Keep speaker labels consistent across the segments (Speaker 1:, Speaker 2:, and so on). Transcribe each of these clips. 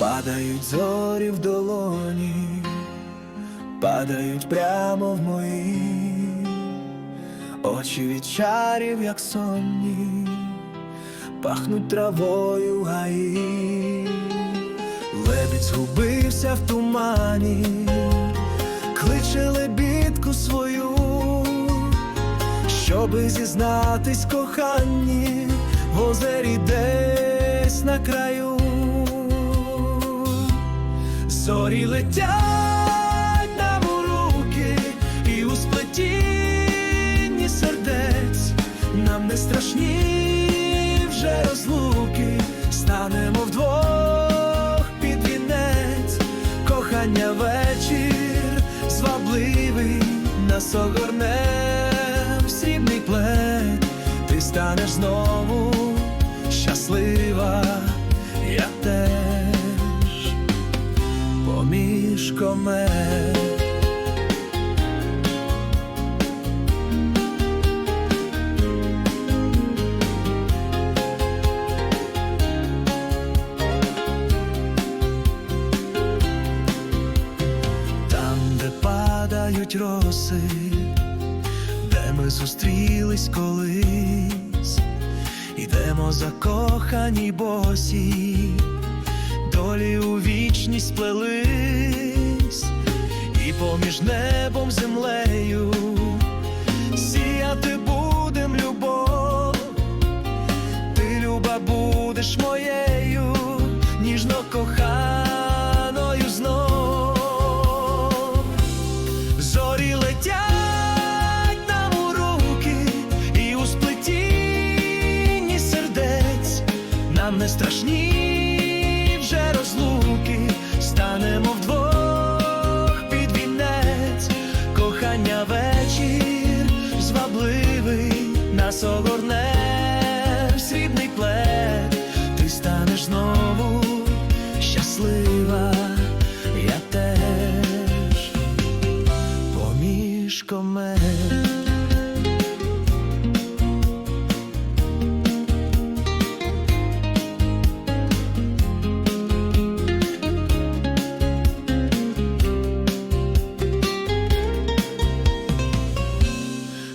Speaker 1: Сяють зорі в долоні, падають прямо в мої, очі від чарів, як сонні, пахнуть травою гаї, лебідь згубився в тумані, кличе лебідку свою, щоби зізнатись коханні в озері десь на краю. Зорі летять нам у руки, і у сплетінні сердець нам не страшні вже розлуки, станемо вдвох під вінець, кохання вечір звабливий, нас огорне в срібний плед, ти станеш знову щаслива, я теж поміж комет. Там, де падають роси, де ми зустрілись колись, ідемо закохані босі, долі у вічність сплелись, і поміж небом землею. Сіяти будем любов, ти люба будеш моєю, ніжно коханою знов. Зорі летять нам у в срібний плед, ти станеш знову щаслива, я теж. Поміж комет.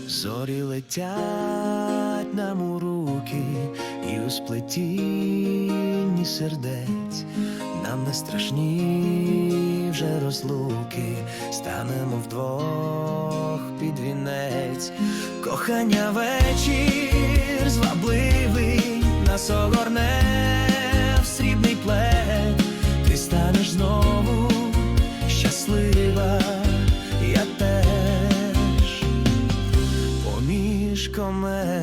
Speaker 1: Зорі летять нам у руки, і у сплетінні сердець нам не страшні вже розлуки, станемо вдвох під вінець, кохання вечір звабливий, нас огорне в срібний плед, ти станеш знову щаслива, я теж. Поміж комет.